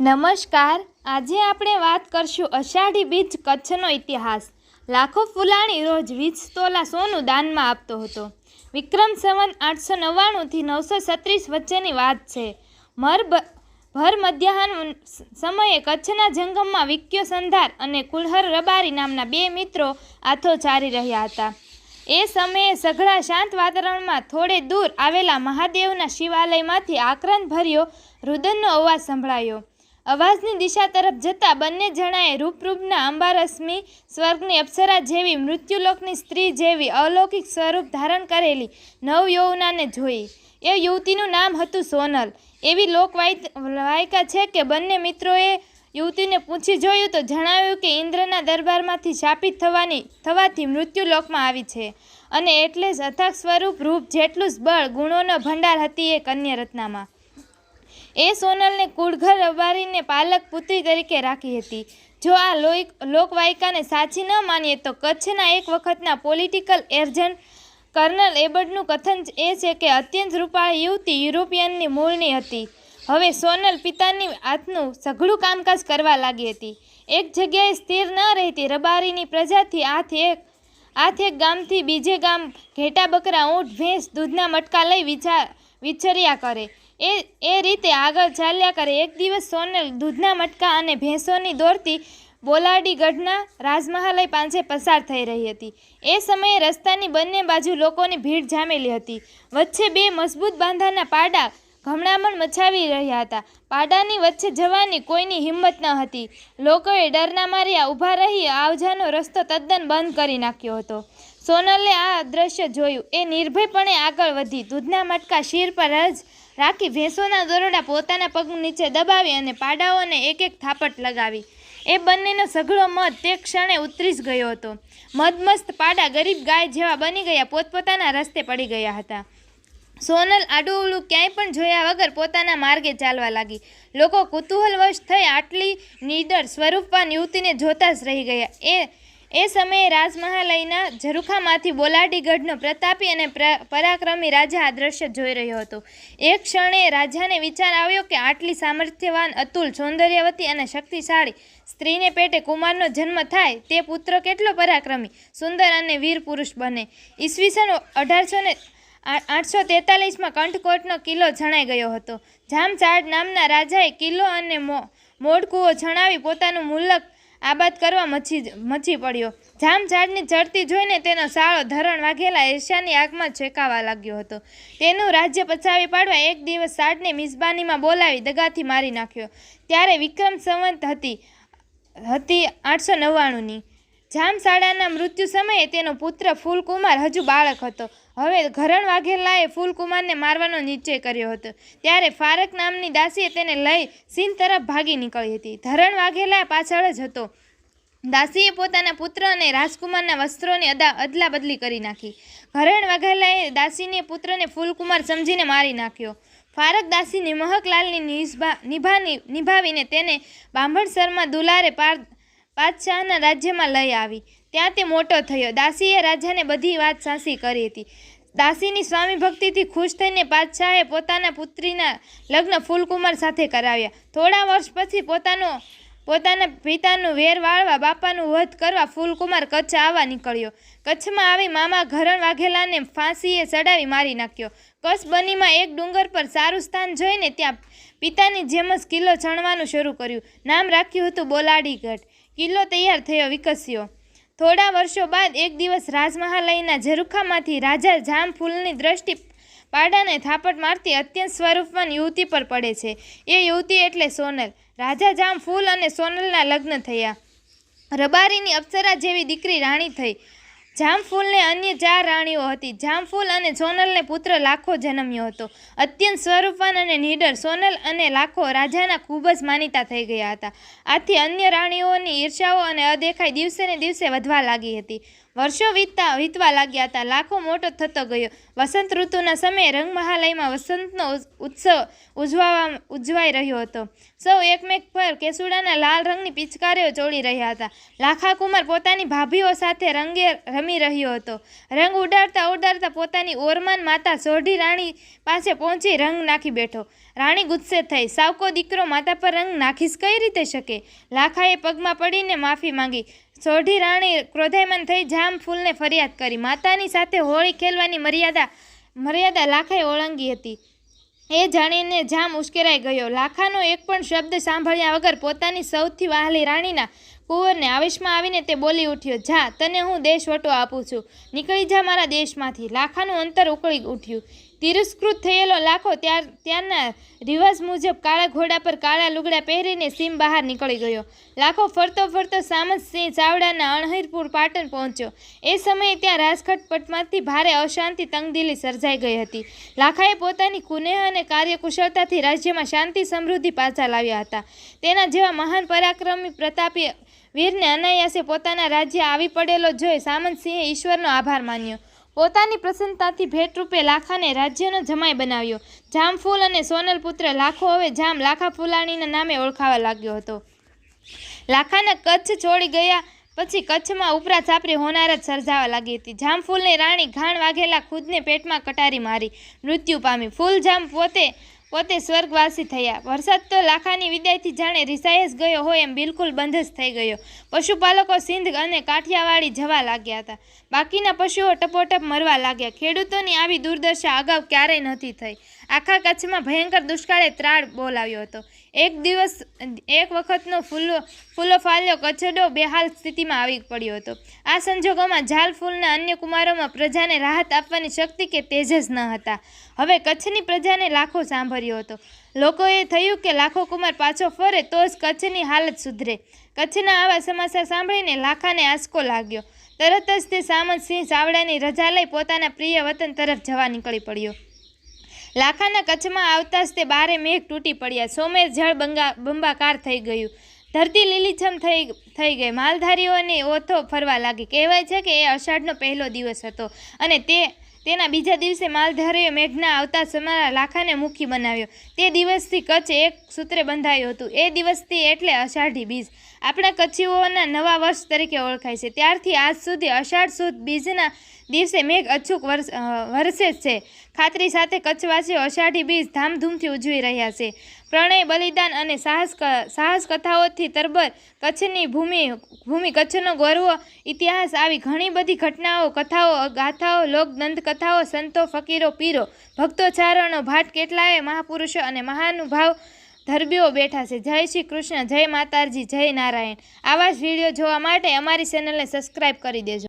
નમસ્કાર. આજે આપણે વાત કરશું અષાઢી બીજ કચ્છનો ઇતિહાસ. લાખો ફુલાણી રોજ વીસ તોલા સોનું દાનમાં આપતો હતો. વિક્રમ સંવત આઠસો નવ્વાણુંથી નવસો છત્રીસ વચ્ચેની વાત છે. મર ભર મધ્યાહન સમયે કચ્છના જંગમમાં વિક્યો સંધાર અને કુલહર રબારી નામના બે મિત્રો આથો ચારી રહ્યા હતા. એ સમયે સઘળા શાંત વાતાવરણમાં થોડે દૂર આવેલા મહાદેવના શિવાલયમાંથી આક્રંદ ભર્યો રુદનનો અવાજ સંભળાયો. અવાજની દિશા તરફ જતા બંને જણાએ રૂપરૂપના અંબારશ્મિ સ્વર્ગની અપ્સરા જેવી મૃત્યુલોકની સ્ત્રી જેવી અલૌકિક સ્વરૂપ ધારણ કરેલી નવ યૌવનાને જોઈ. એ યુવતીનું નામ હતું સોનલ. એવી લોકવાયકા છે કે બંને મિત્રોએ યુવતીને પૂછી જોયું તો જણાવ્યું કે ઇન્દ્રના દરબારમાંથી શાપિત થવાની, થવાથી મૃત્યુલોકમાં આવી છે. અને એટલે જ અથાગ સ્વરૂપ રૂપ જેટલું જ બળ ગુણોનો ભંડાર હતી એ કન્યા રત્નામાં એ સોનલને કુળઘર રબારીને પાલક પુત્રી તરીકે રાખી હતી. જો આ લોક લોકવાયકાને સાચી ન માનીએ તો કચ્છના એક વખતના પોલિટિકલ એજન્ટ કર્નલ એબર્ડનું કથન એ છે કે અત્યંત રૂપાળી યુવતી યુરોપિયનની મૂળની હતી. હવે સોનલ પિતાની હાથનું સઘળું કામકાજ કરવા લાગી હતી. એક જગ્યાએ સ્થિર ન રહેતી રબારીની પ્રજાથી આથ એક આથ એક ગામથી બીજે ગામ ઘેટા બકરા ઊંટ, ભેંસ દૂધના મટકા લઈ વિચાર, વિચર્યા કરે. એ એ રીતે આગળ ચાલ્યા કરે. એક દિવસ સોનલ દૂધના મટકા અને ભેંસોની દોરતી બોલાડી ગઢના રાજમહાલય પાંચે પસાર થઈ રહી હતી. એ સમયે રસ્તાની બંને બાજુ લોકોની ભીડ જામેલી હતી. વચ્ચે બે મજબૂત બાંધાના પાડા ઘમણામણ મચાવી રહ્યા હતા. પાડાની વચ્ચે જવાની કોઈની હિંમત ન હતી. લોકોએ ડરના માર્યા, ઊભા રહી, આવજાનો રસ્તો તદ્દન બંધ કરી નાખ્યો હતો. સોનલે આ દ્રશ્ય જોયું. એ નિર્ભયપણે આગળ વધી. દૂધના મટકા શીર પર જ રાખી ભેંસોના દોરડા પોતાના પગ નીચે દબાવી અને પાડાઓને એક એક થાપટ લગાવી. એ બંનેનો સઘળો મધ તે ક્ષણે ઉતરી જ ગયો હતો. મધમસ્ત પાડા ગરીબ ગાય જેવા બની ગયા પોતપોતાના રસ્તે પડી ગયા હતા. સોનલ આડું ક્યાંય પણ જોયા વગર પોતાના માર્ગે ચાલવા લાગી. લોકો કુતૂહલવશ થઈ આટલી નીડર સ્વરૂપવાન યુવતીને જોતા જ રહી ગયા. એ એ સમયે રાજમહાલયના ઝરૂખામાંથી બોલાડીગઢનો પ્રતાપી અને પરાક્રમી રાજા આ દ્રશ્ય જોઈ રહ્યો હતો. એક ક્ષણે રાજાને વિચાર આવ્યો કે આટલી સામર્થ્યવાન, અતુલ, સૌંદર્યવતી અને શક્તિશાળી સ્ત્રીને પેટે કુમારનો જન્મ થાય તે પુત્ર કેટલો પરાક્રમી, સુંદર અને વીર પુરુષ બને. ઈસવીસન અઢારસો ને આઠસો તેતાલીસમાં કંઠકોટનો કિલ્લો છણાઈ ગયો હતો. જામચાડ નામના રાજાએ કિલ્લો અને મો મોડકુઓ છણાવી પોતાનું મુલક આબાદ કરવા મચી મચી પડ્યો. જામઝાડની ચડતી જોઈને તેનો સાળો ધરણ વાઘેલા એશિયાની આગમાં છેકાવા લાગ્યો હતો. તેનું રાજ્ય પચાવી પાડવા એક દિવસ સાડને મિઝબાનીમાં બોલાવી દગાથી મારી નાખ્યો. ત્યારે વિક્રમ સંવંત હતી હતી આઠસો નવ્વાણુંની. જામસાડાના મૃત્યુ સમયે તેનો પુત્ર ફૂલકુમાર હજુ બાળક હતો. હવે ઘરણ વાઘેલાએ ફૂલકુમારને મારવાનો નિશ્ચય કર્યો હતો. ત્યારે ફારક નામની દાસીએ તેને લઈ સીન તરફ ભાગી નીકળી હતી. ધરણ વાઘેલા પાછળ જ હતો. દાસીએ પોતાના પુત્ર અને રાજકુમારના વસ્ત્રોની અદા અદલા બદલી કરી નાખી. ઘરણ વાઘેલાએ દાસીને પુત્રને ફૂલકુમાર સમજીને મારી નાખ્યો. ફારક દાસીની મહકલાલની નિભાવીને તેને બાંભણસરમાં દુલારે પાર બાદશાહના રાજ્યમાં લઈ આવી. ત્યાં તે મોટો થયો. દાસીએ રાજાને બધી વાત સાસી કરી હતી. દાસીની સ્વામી ભક્તિથી ખુશ થઈને બાદશાહે પોતાના પુત્રીના લગ્ન ફૂલકુમાર સાથે કરાવ્યા. થોડા વર્ષ પછી પોતાનો, પોતાના પિતાનું વેર વાળવા બાપાનું વધ કરવા ફૂલકુમાર કચ્છ આવવા નીકળ્યો. કચ્છમાં આવી મામા ઘરણ વાઘેલાને ફાંસીએ ચડાવી મારી નાખ્યો. કચ્છ બનીમાં એક ડુંગર પર સારું સ્થાન જોઈને ત્યાં પિતાની જેમ જ કિલ્લો ચણવાનું શરૂ કર્યું. નામ રાખ્યું હતું બોલાડીગઢ. કિલ્લો તૈયાર થયો વિકસ્યો. થોડા વર્ષો બાદ એક દિવસ રાજમહાલયના ઝરૂખામાંથી રાજા જામફૂલની દ્રષ્ટિ પાડાને થાપટ મારતી અત્યંત સ્વરૂપવાન યુવતી પર પડે છે. એ યુવતી એટલે સોનલ. રાજા જામફૂલ અને સોનલના લગ્ન થયા. રબારીની અપ્સરા જેવી દીકરી રાણી થઈ. જામફૂલને અન્ય ચાર રાણીઓ હતી. જામફૂલ અને સોનલને પુત્ર લાખો જન્મ્યો હતો. અત્યંત સ્વરૂપવાન અને નીડર, સોનલ અને લાખો રાજાના ખૂબ જ માનીતા થઈ ગયા હતા. આથી અન્ય રાણીઓની ઈર્ષાઓ અને અદેખાઈ દિવસે ને દિવસે વધવા લાગી હતી. વર્ષો વીતતા, વીતવા લાગ્યા હતા. લાખો મોટો થતો ગયો. વસંત ઋતુના સમયે રંગમહાલયમાં વસંતનો ઉત્સ- ઉત્સવ ઉજવવા, ઉજવાઈ રહ્યો હતો. સૌ એકમેક પર કેસુડાના લાલ રંગની પિચકારીઓ ચોળી રહ્યા હતા. લાખા કુમાર પોતાની ભાભીઓ સાથે રંગે રમી રહ્યો હતો. રંગ ઉડાડતા ઉડાડતા પોતાની ઓરમાન માતા સોઢી રાણી પાસે પહોંચી રંગ નાખી બેઠો. રાણી ગુસ્સે થઈ. સાવકો દીકરો માતા પર રંગ નાખીશ કઈ રીતે શકે? લાખાએ પગમાં પડીને માફી માંગી. સોઢી રાણી ક્રોધેમન થઈ જામ ફૂલને ફરિયાદ કરી. માતાની સાથે હોળી ખેલવાની મર્યાદા મર્યાદા લાખાએ ઓળંગી હતી. એ જાણીને જામ ઉશ્કેરાઈ ગયો. લાખાનો એક પણ શબ્દ સાંભળ્યા વગર પોતાની સૌથી વહાલી રાણીના કુંવરને આવેશમાં આવીને તે બોલી ઉઠ્યો, જા, તને હું દેશવટો આપું છું. નીકળી જા મારા દેશમાંથી. લાખાનું અંતર ઉકળી ઉઠ્યું. તિરસ્કૃત થયેલો લાખો ત્યાર ત્યારના રિવાજ મુજબ કાળા ઘોડા પર કાળા લુગડા પહેરીને સીમ બહાર નીકળી ગયો. લાખો ફરતો ફરતો સામતસિંહ ચાવડાના અણહિરપુર પાટણ પહોંચ્યો. એ સમયે ત્યાં રાજખટ પટમાંથી ભારે અશાંતિ તંગદિલી સર્જાઈ ગઈ હતી. લાખાએ પોતાની કુનેહ અને કાર્યકુશળતાથી રાજ્યમાં શાંતિ સમૃદ્ધિ પાછા લાવ્યા હતા. તેના જેવા મહાન પરાક્રમી પ્રતાપી વીરને અનાયાસે પોતાના રાજ્ય આવી પડેલો જોઈ સામંતસિંહે ઈશ્વરનો આભાર માન્યો. પોતાની પ્રસન્નતાથી ભેટરૂપે લાખાને રાજ્યનો જમાઈ બનાવ્યો. જામફૂલ અને સોનલ પુત્ર લાખો હવે જામ લાખા ફુલાણીના નામે ઓળખાવા લાગ્યો હતો. લાખાના કચ્છ છોડી ગયા પછી કચ્છમાં ઉપરા છાપરી હોનારત સર્જાવા લાગી હતી. જામફૂલની રાણી ઘાણ વાઘેલા ખુદને પેટમાં કટારી મારી. મૃત્યુ પામી. ફૂલજામ પોતે પોતે સ્વર્ગવાસી થયા. વરસાદ તો લાખાની વિદાયથી જાણે રિસાઈ ગયો હોય એમ બિલકુલ બંધ જ થઈ ગયો. પશુપાલકો સિંધ અને કાઠિયાવાડી જવા લાગ્યા હતા. બાકીના પશુઓ ટપોટપ મરવા લાગ્યા. ખેડૂતોની આવી દુર્દશા અગાઉ ક્યારેય નથી થઈ. આખા કચ્છમાં ભયંકર દુષ્કાળે ત્રાળ બોલાવ્યો હતો. એક દિવસ, એક વખતનો ફૂલો ફૂલો ફાલ્યો, કચ્છડો બેહાલ સ્થિતિમાં આવી પડ્યો હતો. આ સંજોગોમાં ઝાલ ફૂલના અન્ય કુમારોમાં પ્રજાને રાહત આપવાની શક્તિ કે તેજસ ન હતા. હવે કચ્છની પ્રજાને લાખો સાંભળ્યો હતો. લોકોએ થયું કે લાખો કુમાર પાછો ફરે તો જ કચ્છની હાલત સુધરે. કચ્છના આવા સમાચાર સાંભળીને લાખાને આંચકો લાગ્યો. તરત જ તે સામંતસિંહ ચાવડાની રજા લઈ પોતાના પ્રિય વતન તરફ જવા નીકળી પડ્યો. લાખાના કચ્છમાં આવતા જ તે બારે મેઘ તૂટી પડ્યા. સોમેર જળ બંગા, બંબાકાર થઈ ગયું. ધરતી લીલીછમ થઈ થઈ ગઈ. માલધારીઓને ઓથો ફરવા લાગી. કહેવાય છે કે એ અષાઢનો પહેલો દિવસ હતો અને તે તેના બીજા દિવસે માલધારીઓ મેઘના આવતા સમારા લાખાને મુખી બનાવ્યો. તે દિવસથી કચ્છ એક સૂત્રે બંધાયું હતું. એ દિવસથી એટલે અષાઢી બીજ. આપણા કચ્છીઓના નવા વર્ષ તરીકે ઓળખાય છે. ત્યારથી આજ સુધી અષાઢ સુદ બીજના દિવસે મેઘ અચૂક વર્ષ વરસે છે. ખાતરી સાથે કચ્છવાસીઓ અષાઢી બીજ ધામધૂમથી ઉજવી રહ્યા છે. પ્રણય, બલિદાન અને સાહસ સાહસ કથાઓથી તરબર કચ્છની ભૂમિ ભૂમિ કચ્છનો ગૌરવ, ઇતિહાસ આવી ઘણી બધી ઘટનાઓ, કથાઓ, ગાથાઓ, લોકદંત કથાઓ, સંતો, ફકીરો, પીરો, ભક્તો ચારણો, ભાટ કેટલાય, મહાપુરુષો અને મહાનુભાવ ધર્બીઓ બેઠા છે. જય શ્રી કૃષ્ણ, જય માતાજી, જય નારાયણ. આવા જ વીડિયો જોવા માટે અમારી ચેનલને સબસ્ક્રાઈબ કરી દેજો.